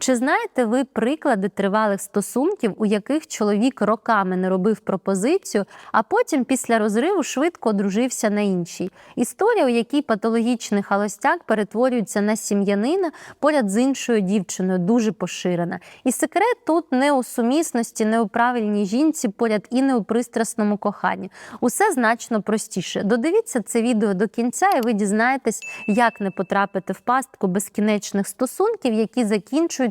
Чи знаєте ви приклади тривалих стосунків, у яких чоловік роками не робив пропозицію, а потім після розриву швидко одружився на іншій? Історія, у якій патологічний холостяк перетворюється на сім'янина поряд з іншою дівчиною, дуже поширена. І секрет тут не у сумісності, не у правильній жінці, поряд і не у пристрасному коханні. Усе значно простіше. Додивіться це відео до кінця, і ви дізнаєтесь, як не потрапити в пастку безкінечних стосунків, які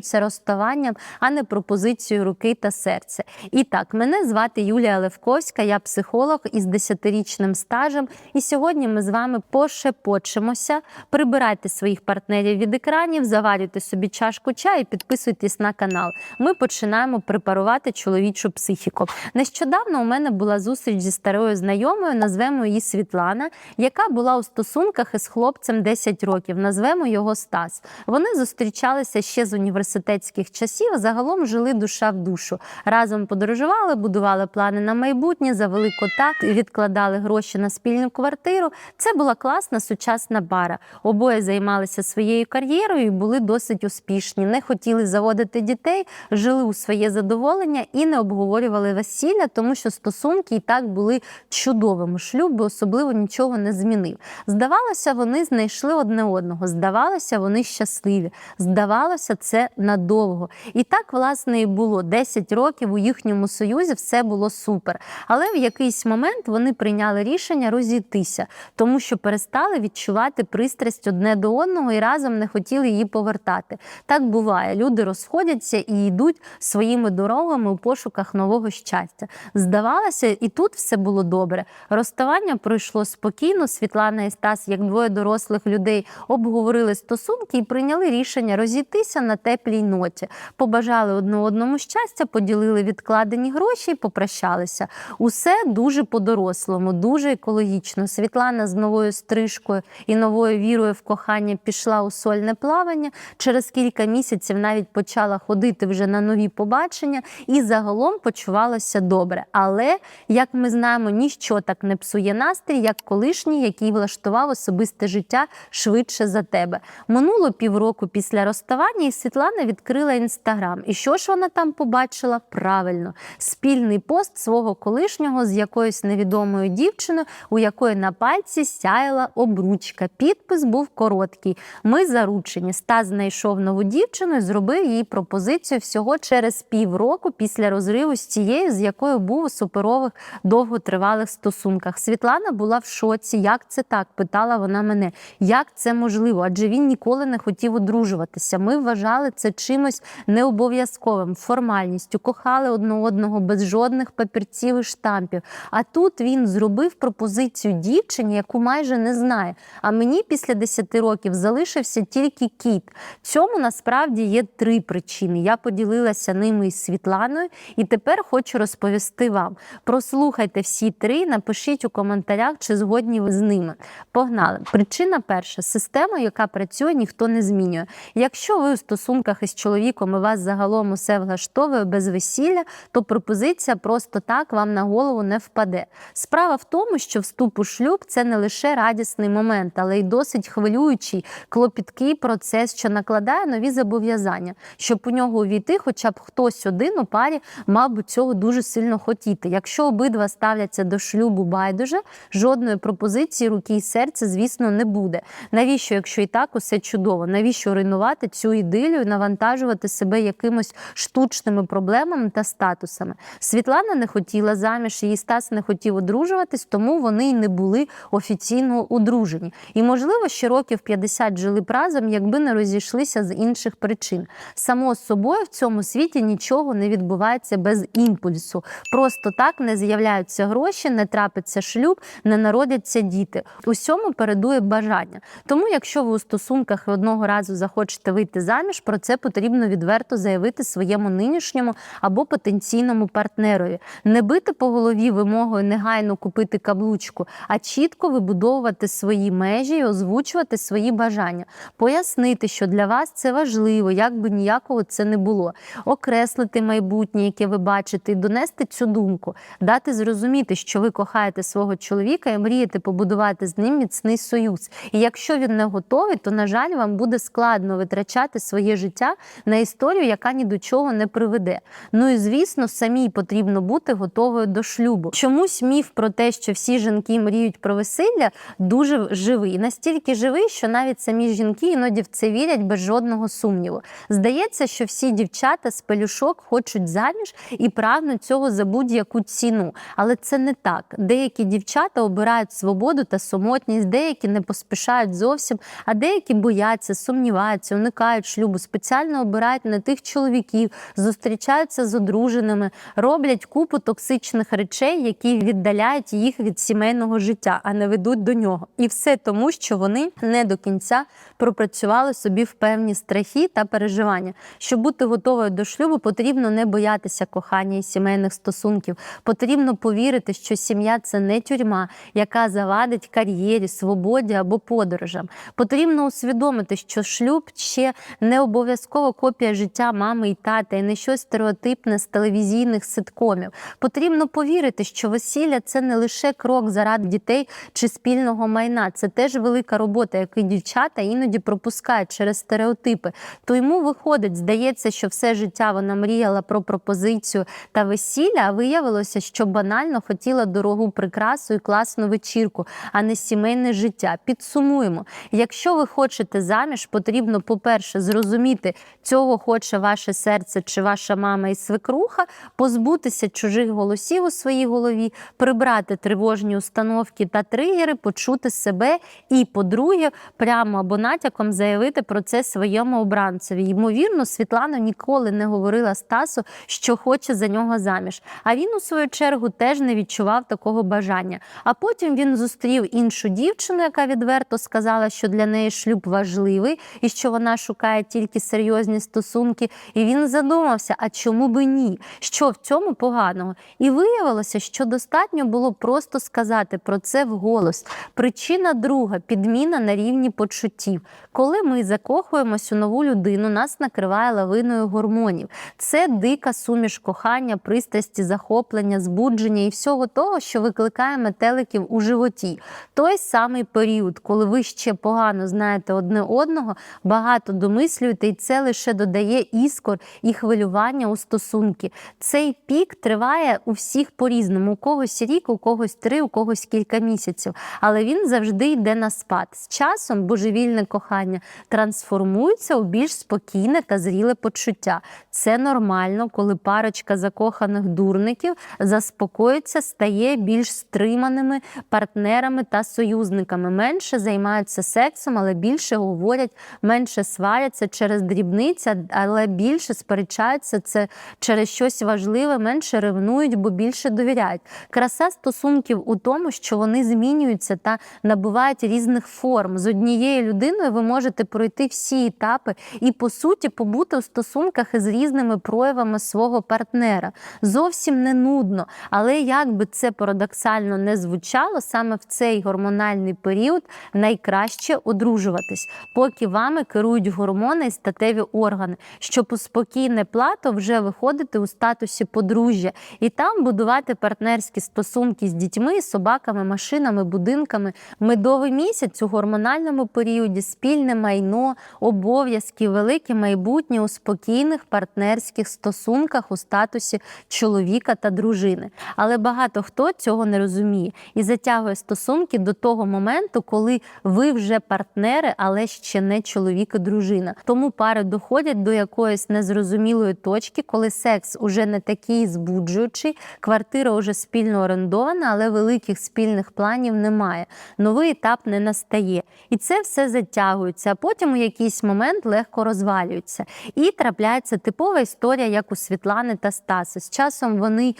закінчуються розставанням, а не пропозицією руки та серця. І так, мене звати Юлія Левковська, я психолог із 10-річним стажем. І сьогодні ми з вами пошепочемося. Прибирайте своїх партнерів від екранів, заварюйте собі чашку чаю і підписуйтесь на канал. Ми починаємо препарувати чоловічу психіку. Нещодавно у мене була зустріч зі старою знайомою, назвемо її Світлана, яка була у стосунках із хлопцем 10 років. Назвемо його Стас. Вони зустрічалися ще з університетських часів. Загалом жили душа в душу. Разом подорожували, будували плани на майбутнє, завели кота, відкладали гроші на спільну квартиру. Це була класна сучасна пара. Обоє займалися своєю кар'єрою і були досить успішні. Не хотіли заводити дітей, жили у своє задоволення і не обговорювали весілля, тому що стосунки і так були чудовими. Шлюб би особливо нічого не змінив. Здавалося, вони знайшли одне одного. Здавалося, вони щасливі. Здавалося, це надовго. І так, власне, і було 10 років у їхньому союзі все було супер. Але в якийсь момент вони прийняли рішення розійтися, тому що перестали відчувати пристрасть одне до одного і разом не хотіли її повертати. Так буває. Люди розходяться і йдуть своїми дорогами у пошуках нового щастя. Здавалося, і тут все було добре. Розставання пройшло спокійно. Світлана і Стас, як двоє дорослих людей, обговорили стосунки і прийняли рішення розійтися на теплій ноті. Побажали одне одному щастя, поділили відкладені гроші і попрощалися. Усе дуже по-дорослому, дуже екологічно. Світлана з новою стрижкою і новою вірою в кохання пішла у сольне плавання. Через кілька місяців навіть почала ходити вже на нові побачення і загалом почувалася добре. Але, як ми знаємо, ніщо так не псує настрій, як колишній, який влаштував особисте життя швидше за тебе. Минуло півроку після розставання, і Світлана відкрила інстаграм. І що ж вона там побачила? Правильно, спільний пост свого колишнього з якоюсь невідомою дівчиною, у якої на пальці сяяла обручка. Підпис був короткий. Ми заручені. Стас знайшов нову дівчину і зробив їй пропозицію всього через півроку після розриву з тією, з якою був у суперових довготривалих стосунках. Світлана була в шоці. Як це так? питала вона мене. Як це можливо? Адже він ніколи не хотів одружуватися. Ми вважали це чимось необов'язковим, формальністю, кохали одне одного без жодних папірців і штампів. А тут він зробив пропозицію дівчині, яку майже не знає. А мені після 10 років залишився тільки кіт. Цьому насправді є три причини. Я поділилася ними із Світланою, і тепер хочу розповісти вам. Прослухайте всі три, напишіть у коментарях, чи згодні ви з ними. Погнали. Причина перша система, яка працює, ніхто не змінює. Якщо ви у стосунках із чоловіком і вас загалом усе влаштовує без весілля, то пропозиція просто так вам на голову не впаде. Справа в тому, що вступ у шлюб це не лише радісний момент, але й досить хвилюючий, клопіткий процес, що накладає нові зобов'язання. Щоб у нього увійти, хоча б хтось один у парі мав би цього дуже сильно хотіти. Якщо обидва ставляться до шлюбу байдуже, жодної пропозиції руки і серця, звісно, не буде. Навіщо, якщо і так усе чудово? Навіщо руйнувати цю ідилію, навантажувати себе якимось штучними проблемами та статусами? Світлана не хотіла заміж, її Стас не хотів одружуватись, тому вони й не були офіційно одружені. І, можливо, ще років 50 жили б разом, якби не розійшлися з інших причин. Само собою в цьому світі нічого не відбувається без імпульсу. Просто так не з'являються гроші, не трапиться шлюб, не народяться діти. Усьому передує бажання. Тому, якщо ви у стосунках одного разу захочете вийти заміж, про це потрібно відверто заявити своєму нинішньому або потенційному партнерові. Не бити по голові вимогою негайно купити каблучку, а чітко вибудовувати свої межі і озвучувати свої бажання, пояснити, що для вас це важливо, як би ніякого це не було, окреслити майбутнє, яке ви бачите, і донести цю думку, дати зрозуміти, що ви кохаєте свого чоловіка і мрієте побудувати з ним міцний союз. І якщо він не готовий, то на жаль, вам буде складно витрачати своє життя життя на історію, яка ні до чого не приведе. Ну і звісно, самій потрібно бути готовою до шлюбу. Чомусь міф про те, що всі жінки мріють про весілля, дуже живий. Настільки живий, що навіть самі жінки іноді в це вірять без жодного сумніву. Здається, що всі дівчата з пелюшок хочуть заміж і прагнуть цього за будь-яку ціну. Але це не так. Деякі дівчата обирають свободу та самотність, деякі не поспішають зовсім, а деякі бояться, сумніваються, уникають шлюбу, спеціально обирають не тих чоловіків, зустрічаються з одруженими, роблять купу токсичних речей, які віддаляють їх від сімейного життя, а не ведуть до нього. І все тому, що вони не до кінця пропрацювали собі в певні страхи та переживання. Щоб бути готовою до шлюбу, потрібно не боятися кохання і сімейних стосунків. Потрібно повірити, що сім'я це не тюрма, яка завадить кар'єрі, свободі або подорожам. Потрібно усвідомити, що шлюб ще не обов'язково копія життя мами і тата, і не щось стереотипне з телевізійних ситкомів. Потрібно повірити, що весілля це не лише крок заради дітей чи спільного майна. Це теж велика робота, яку дівчата іноді пропускають через стереотипи. То йому виходить, здається, що все життя вона мріяла про пропозицію та весілля, а виявилося, що банально хотіла дорогу прикрасу і класну вечірку, а не сімейне життя. Підсумуємо, якщо ви хочете заміж, потрібно, по-перше, зрозуміти, цього хоче ваше серце чи ваша мама і свекруха, позбутися чужих голосів у своїй голові, прибрати тривожні установки та тригери, почути себе і, по-друге, прямо або натяком заявити про це своєму обранцеві. Ймовірно, Світлана ніколи не говорила Стасу, що хоче за нього заміж. А він, у свою чергу, теж не відчував такого бажання. А потім він зустрів іншу дівчину, яка відверто сказала, що для неї шлюб важливий і що вона шукає тільки серйозні стосунки. І він задумався, а чому би ні? Що в цьому поганого? І виявилося, що достатньо було просто сказати про це вголос. Причина друга підміна на рівні почуттів. Коли ми закохуємось у нову людину, нас накриває лавиною гормонів. Це дика суміш кохання, пристрасті, захоплення, збудження і всього того, що викликає метеликів у животі. Той самий період, коли ви ще погано знаєте одне одного, багато домислюєте, і це лише додає іскор і хвилювання у стосунки. Цей пік триває у всіх по-різному. У когось рік, у когось три, у когось кілька місяців. Але він завжди йде на спад. З часом божевільне кохання трансформується у більш спокійне та зріле почуття. Це нормально, коли парочка закоханих дурників заспокоїться, стає більш стриманими партнерами та союзниками. Менше займаються сексом, але більше говорять, менше сваряться через дрібниця, але більше сперечаються це через щось важливе, менше ревнують, бо більше довіряють. Краса стосунків у тому, що вони змінюються та набувають різних форм. З однією людиною ви можете пройти всі етапи і, по суті, побути у стосунках із різними проявами свого партнера. Зовсім не нудно, але як би це парадоксально не звучало, саме в цей гормональний період найкраще одружуватись, поки вами керують гормони і статеві органи, щоб у спокійне плато вже виходити у статусі подружжя і там будувати партнерські стосунки з дітьми, собаками, машинами, будинками. Медовий місяць у гормональному періоді спільне майно, обов'язки, велике майбутнє у спокійних партнерських стосунках у статусі чоловіка та дружини. Але багато хто цього не розуміє і затягує стосунки до того моменту, коли ви вже партнери, але ще не чоловік і дружина. Тому пари доходять до якоїсь незрозумілої точки, коли секс уже не такий збуджуючий, квартира вже спільно орендована, але великих спільних планів немає. Новий етап не настає. І це все затягується, а потім у якийсь момент легко розвалюється. І трапляється типова історія, як у Світлани та Стаса. З часом вони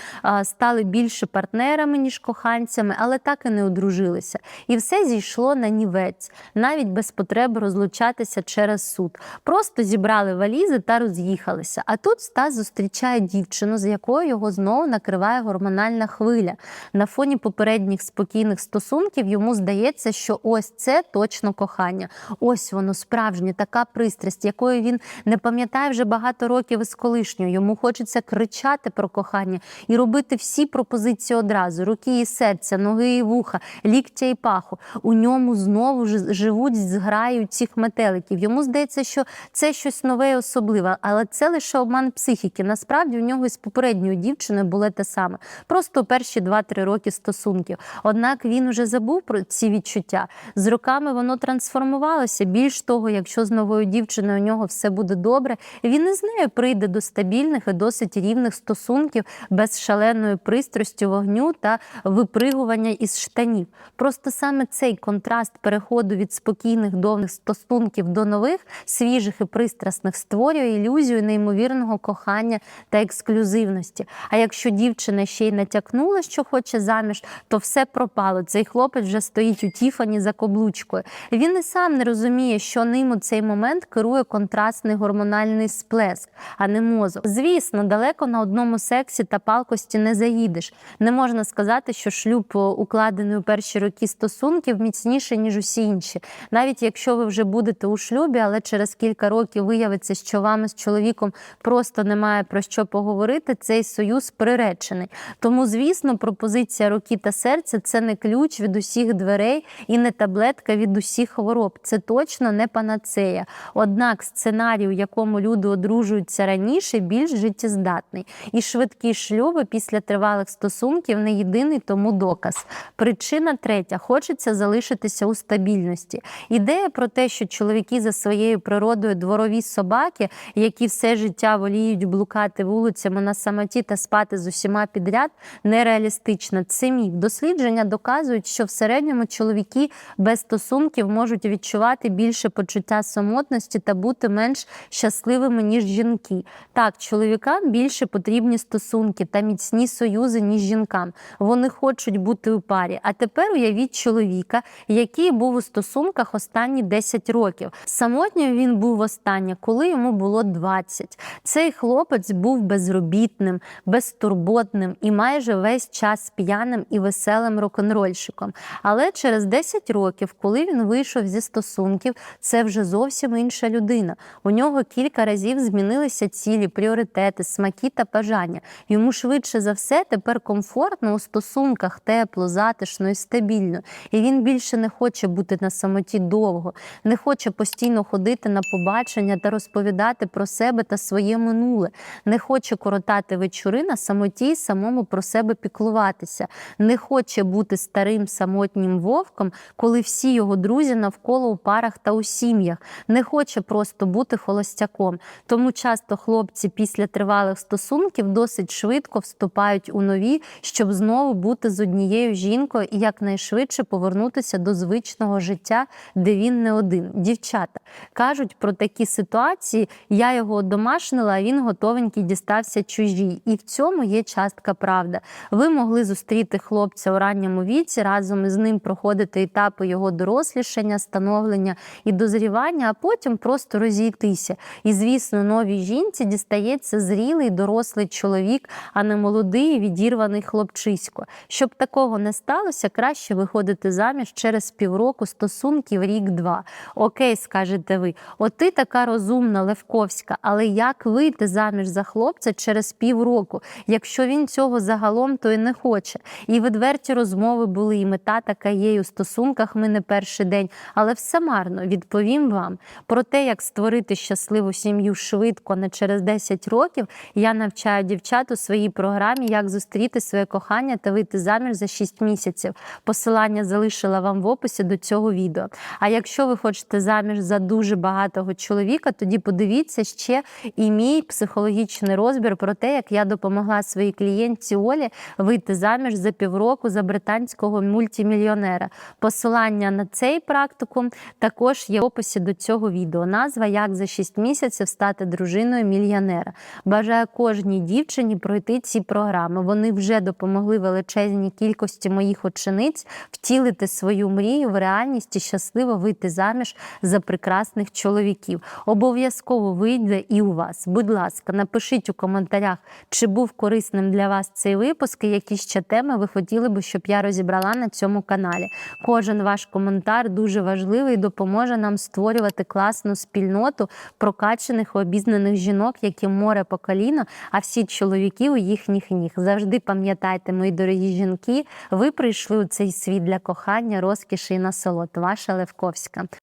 стали більше партнерами, ніж коханцями, але так і не одружилися. І все зійшло на нівець, навіть без потреби розлучатися через суд. Просто зібрали валізи та роз'їхалися. А тут Стас зустрічає дівчину, з якою його знову накриває гормональна хвиля. На фоні попередніх спокійних стосунків йому здається, що ось це точно кохання. Ось воно справжнє, така пристрасть, якої він не пам'ятає вже багато років із колишньою. Йому хочеться кричати про кохання і робити всі пропозиції одразу: руки і серця, ноги і вуха, ліктя і паху. У ньому знову живуть зграю цих метеликів. Йому здається, що це щось нове і особливе, але це лише обман психіки. Насправді у нього із попередньою дівчиною було те саме. Просто перші 2-3 роки стосунків. Однак він уже забув про ці відчуття. З роками воно трансформувалося. Більш того, якщо з новою дівчиною у нього все буде добре, він із нею прийде до стабільних і досить рівних стосунків без шаленої пристрасті, вогню та випригування із штанів. Просто саме цей контраст переходу від спокійних довних стосунків до нових, свіжих і пристрасних створює ілюзію неймовірного кохання та ексклюзивності. А якщо дівчина ще й натякнула, що хоче заміж, то все пропало. Цей хлопець вже стоїть у Тіфані за каблучкою. Він і сам не розуміє, що ним у цей момент керує контрастний гормональний сплеск, а не мозок. Звісно, далеко на одному сексі та палкості не заїдеш. Не можна сказати, що шлюб, укладений у перші роки стосунків, міцніший, ніж усі інші. Навіть якщо ви вже будете у шлюбі, але через кілька років виявиться, що вами з чоловіком просто немає про що поговорити, цей союз приречений. Тому, звісно, пропозиція руки та серця це не ключ від усіх дверей і не таблетка від усіх хвороб. Це точно не панацея. Однак сценарій, у якому люди одружуються раніше, більш життєздатний. І швидкі шлюби після тривалих стосунків не єдиний тому доказ. Причина третя хочеться залишитися у стабільності. Ідея про те, що чоловіки за своєю природою дворові собаки, які все життя воліють блукати вулицями на самоті та спати з усіма підряд, нереалістична. Це міф. Дослідження доказують, що в середньому чоловіки без стосунків можуть відчувати більше почуття самотності та бути менш щасливими, ніж жінки. Так, чоловікам більше потрібні стосунки та міцні союзи, ніж жінкам. Вони хочуть бути у парі. А тепер уявіть чоловіка, який був у стосунках останні 10 років. Самотньо він був востаннє, коли йому було 20. Цей хлопець був безробітним, безтурботним і майже весь час п'яним і веселим рок-н-рольщиком. Але через 10 років, коли він вийшов зі стосунків, це вже зовсім інша людина. У нього кілька разів змінилися цілі, пріоритети, смаки та бажання. Йому швидше за все тепер комфортно у стосунках, тепло, затишно і стабільно. І він більше не хоче бути на самоті довго, не хоче постійно ходити на побачення та розповідати про себе та своє минуле, не хоче коротати вечори на самоті й самому про себе піклуватися, не хоче бути старим самотнім вовком, коли всі його друзі навколо у парах та у сім'ях, не хоче просто бути холостяком. Тому часто хлопці після тривалих стосунків досить швидко вступають у нові, щоб знову бути з однією жінкою і якнайшвидше повернутися до звичного життя, де він не один. Дівчата кажуть про такі ситуації: я його одомашнила, а він готовенький дістався чужій. І в цьому є частка правда. Ви могли зустріти хлопця у ранньому віці, разом із ним проходити етапи його дорослішання, становлення і дозрівання, а потім просто розійтися. І, звісно, новій жінці дістається зрілий дорослий чоловік, а не молодий відірваний хлопчисько. Щоб такого не сталося, краще виходити заміж через півроку стосунків рік-два. Окей, скажете ви, от ти така розумна, Левковська, але як вийти заміж за хлопця через півроку, якщо він цього загалом то і не хоче? І відверті розмови були, і мета така є і у стосунках ми не перший день, але все марно відповім вам про те, як створити щасливу сім'ю швидко, не через 10 років. Я навчаю дівчат у своїй програмі, як зустріти своє кохання та вийти заміж за 6 місяців. Посилання залишила вам в описі до цього відео. А якщо ви хочете заміж за дуже багатого чоловіка, тоді подивіться ще і мій психологічний розбір про те, як я допомогла своїй клієнтці Олі вийти заміж за півроку за британського мультимільйонера. Посилання на цей практикум також є в описі до цього відео. Назва Як за 6 місяців стати дружиною мільйонера. Бажаю кожній дівчині пройти ці програми. Вони вже допомогли величезній кількості моїх учениць втілити свою мрію в реальність і щасливо вийти заміж за прекрасних чоловіків. Обов'язково вийде і у вас. Будь ласка, напишіть у коментарях, чи був корисним для вас цей випуск, і які ще теми ви хотіли би, щоб я розібрала на цьому каналі. Кожен ваш коментар дуже важливий і допоможе нам створювати класну спільноту прокачаних і обізнаних жінок, які море по коліно, а всі чоловіки у їхніх ніг. Завжди пам'ятайте, мої дорогі жінки, ви прийшли у цей світ для кохання, розкіші і насолод. Ваша Левковська.